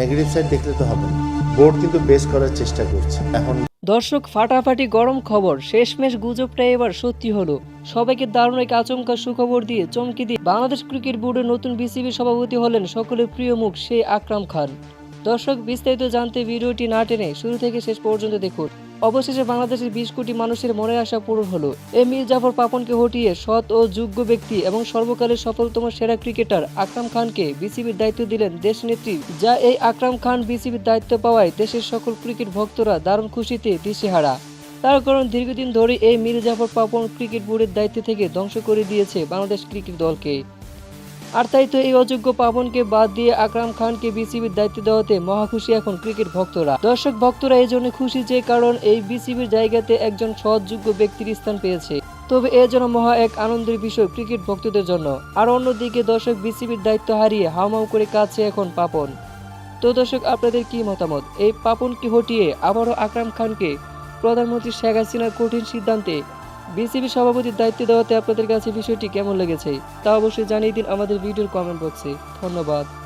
Negative side দেখলে তো হবে বোর্ড কিন্তু বেস করার চেষ্টা করছে। এখন দর্শক, ফাটাফাটি গরম খবর। শেষমেশ গুজবটা এবার সত্যি হলো। সবাইকে দারুণ এক আচমকা সুখবর দিয়ে চমকি দিয়ে বাংলাদেশ ক্রিকেট বোর্ডের নতুন বিসিবি সভাপতি হলেন সকলের প্রিয় মুখ সেই আকরাম খান। দর্শক, বিস্তারিত জানতে ভিডিওটি না টেনে শুরু থেকে শেষ পর্যন্ত দেখুন। অবশেষে বাংলাদেশের বিশ কোটি মানুষের মনে আসা পূরণ হলো। এ মীর জাফর পাপনকে হটিয়ে সৎ ও যোগ্য ব্যক্তি এবং সর্বকালের সফলতম সেরা ক্রিকেটার আকরাম খানকে বিসিবির দায়িত্ব দিলেন দেশনেত্রী যা এই আকরাম খান বিসিবির দায়িত্ব পাওয়ায় দেশের সকল ক্রিকেট ভক্তরা দারুণ খুশিতে দিশেহারা। তার কারণ, দীর্ঘদিন ধরে এই মীর জাফর পাপন ক্রিকেট বোর্ডের দায়িত্ব থেকে ধ্বংস করে দিয়েছে বাংলাদেশ ক্রিকেট দলকে। আর তাই তো এই অযোগ্য পাবনকে বাদ দিয়ে আকরাম খানকে বিসিবির দায়িত্ব দেওয়াতে মহা খুশি এখন ক্রিকেট ভক্তরা। দর্শক ভক্তরা এই জন্য খুশি যে কারণ এই বিসিবির জায়গাতে একজন সৎযোগ্য ব্যক্তির স্থান পেয়েছে। তবে এ যেন মহা এক আনন্দের বিষয় ক্রিকেট ভক্তদের জন্য। আর অন্যদিকে দর্শক বিসিবির দায়িত্ব হারিয়ে হাউমাউ করে কাছে এখন পাপন। তো দর্শক, আপনাদের কি মতামত? এই পাপনকে হটিয়ে আবারও আকরাম খানকে প্রধানমন্ত্রী শেখ হাসিনার কঠিন সিদ্ধান্তে বিসিবি সভাপতির দায়িত্ব দেওয়াতে আপনাদের কাছে বিষয়টি কেমন লেগেছে তা অবশ্যই জানিয়ে দিন আমাদের ভিডিওর কমেন্ট বক্সে ধন্যবাদ।